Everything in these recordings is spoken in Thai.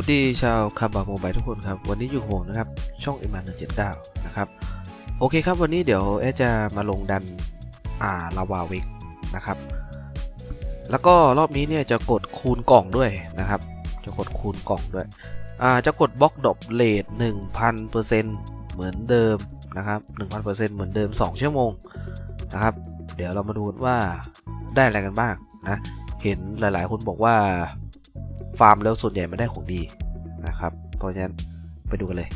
วัสดีชาวคาบาโมบายทุกคนครับ วันนี้อยู่กับผมนะครับ ช่องอ็มานเจ็ดเก้านะครับ โอเคครับวันนี้เดี๋ยวแอจะมาลงดันอ่าลาวาเวกนะครับ แล้วก็รอบนี้เนี่ยจะกดคูณกล่องด้วยนะครับ จะกดคูณกล่องด้วยอ่าจะกดบล็อกดอบเลทหนึ่งพันเปอร์เซ็นต์เหมือนเดิมนะครับหนึ่งพันเปอร์เซ็นต์เหมือนเดิมสองชั่วโมงนะครับ เดี๋ยวเรามาดูว่าได้อะไรกันบ้างนะ เห็นหลายๆ คนบอกว่า ฟาร์มแล้วส่วนใหญ่ไม่ได้ของดีนะครับ เพราะฉะนั้นไปดูกันเลย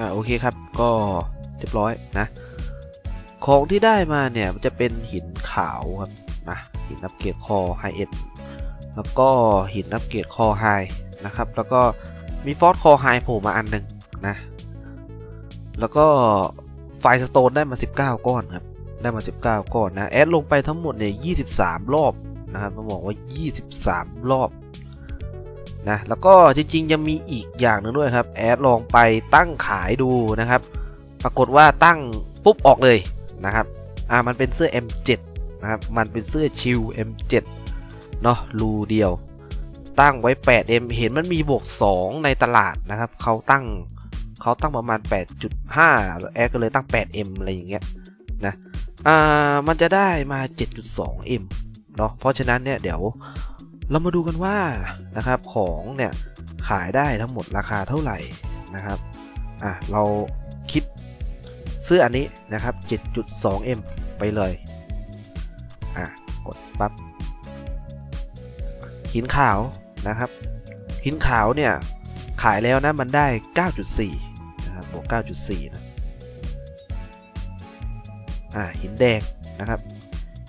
อ่าโอเคครับก็เรียบร้อยนะ ของที่ได้มาเนี่ยมันจะเป็นหินขาวครับนะหินอัปเกรดคอไฮเอ็ดแล้วก็หินอัปเกรดคอไฮนะครับ แล้วก็มีฟอสคอไฮโผล่มาอันหนึ่งนะ แล้วก็ไฟสโตนได้มา 19 ก้อนครับ ได้มา 19 ก้อนนะ แอดลงไปทั้งหมดเนี่ย 23 รอบนะครับต้องบอกว่า 23 รอบ นะแล้วก็จริงๆยังมีอีกอย่างหนึ่งด้วยครับแอดลองไปตั้งขายดูนะครับ ปรากฏว่าตั้งปุ๊บออกเลยนะครับอ่ามันเป็นเสื้อ M7 นะครับมันเป็นเสื้อชิล M7 เนาะรูเดียว ตั้งไว้ 8M เห็นมันมีบวก 2 ในตลาดนะครับเขาตั้งเขาตั้งประมาณ 8.5 แอดก็เลยตั้ง 8M อะไรอย่างเงี้ยนะอ่ามันจะได้มา 7.2M เนาะเพราะฉะนั้นเนี่ยเดี๋ยว เรามาดูกันว่านะครับของเนี่ยขายได้ทั้งหมดราคาเท่าไหร่นะครับอะเราคิดเสื้ออันนี้นะครับ 7.2M ไปเลยอะกดปั๊บหินขาวนะครับ หินขาวเนี่ยขายแล้วนะมันได้ 9.4นะครับบวก 9.4นะอ่าหินแดงนะครับ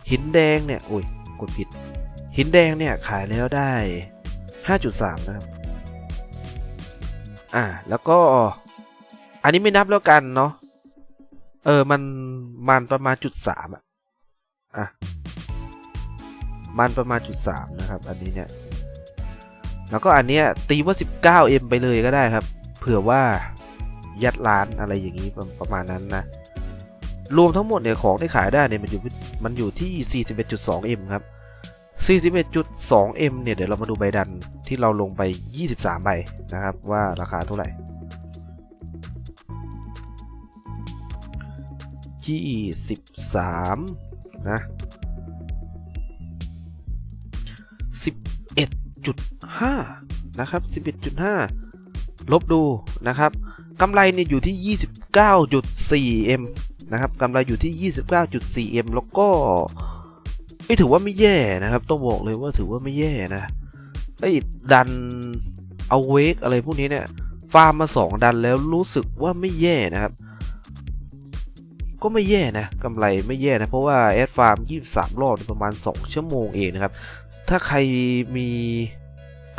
หินแดงเนี่ยโอ้ยกดผิด หินแดงเนี่ยขายแล้วได้ 5.3 นะครับ อ่า แล้วก็ อันนี้ไม่นับแล้วกันเนาะ เออ มัน มันประมาณจุดสามอะอะ มันประมาณจุดสามนะครับ อันนี้เนี่ย แล้วก็อันเนี้ยตีว่า 19M ไปเลยก็ได้ครับ เผื่อว่ายัดร้านอะไรอย่างนี้ประประมาณนั้นนะ รวมทั้งหมดเนี่ยของที่ขายได้เนี่ยมันอยู่ มันอยู่ที่ 41.2M ครับ 41.2M เนี่ย เดี๋ยวเรามาดูใบดันที่เราลงไป 23 ใบนะครับ ว่าราคาเท่าไหร่ 23 นะ 11.5 นะครับ 11.5 ลบดูนะครับกำไรเนี่ยอยู่ที่ 29.4M นะครับกำไรอยู่ที่ 29.4M แล้วก็ ไม่ถือว่าไม่แย่นะครับ ต้องบอกเลยว่าถือว่าไม่แย่นะไอ้ดันเอาเวกอะไรพวกนี้เนี่ยฟาร์มมา 2 ดันแล้วรู้สึกว่าไม่แย่นะครับ ก็ไม่แย่นะกำไรไม่แย่นะ เพราะว่าแอดฟาร์ม23 รอบประมาณ 2 ชั่วโมงเองนะครับ ถ้าใครมี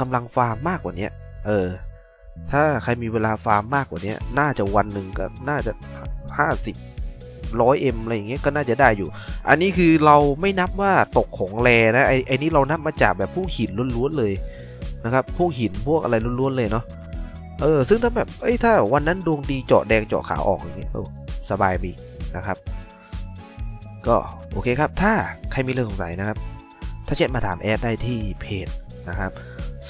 กำลังฟาร์มมากกว่านี้เออถ้าใครมีเวลาฟาร์มมากกว่านี้น่าจะวันหนึ่งก็น่าจะ 50 ร้อยเอ็มอะไรอย่างเงี้ยก็น่าจะได้อยู่ อันนี้คือเราไม่นับว่าตกของแรนะไอไอนี้เรานับมาจากแบบพวกหินล้วนๆเลยนะครับพวกหินพวกอะไรล้วนๆเลยเนาะเออซึ่งถ้าแบบเอ้ยถ้าวันนั้นดวงดีเจาะแดงเจาะขาวออกอย่างเงี้ยสบายดีนะครับ ก็โอเคครับ ถ้าใครมีเรื่องสงสัยนะครับ ถ้าแชทมาถามแอดได้ที่เพจนะครับ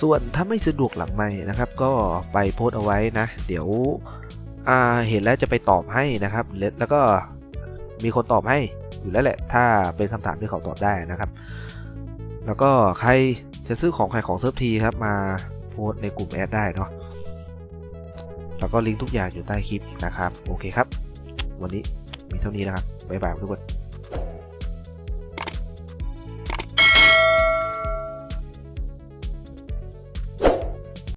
ส่วนถ้าไม่สะดวกหลังไม่นะครับ ก็ไปโพสต์เอาไว้นะ เดี๋ยวอ่าเห็นแล้วจะไปตอบให้นะครับ แล้วก็ มีคนตอบให้อยู่แล้วแหละ ถ้าเป็นคำถามที่เขาตอบได้นะครับ แล้วก็ใครจะซื้อของใครของเซิร์ฟทีครับมาโพสในกลุ่มแอดได้เนาะแล้วก็ลิงก์ทุกอย่างอยู่ใต้คลิปนะครับ โอเคครับ วันนี้มีเท่านี้นะครับบ๊ายบายทุกคน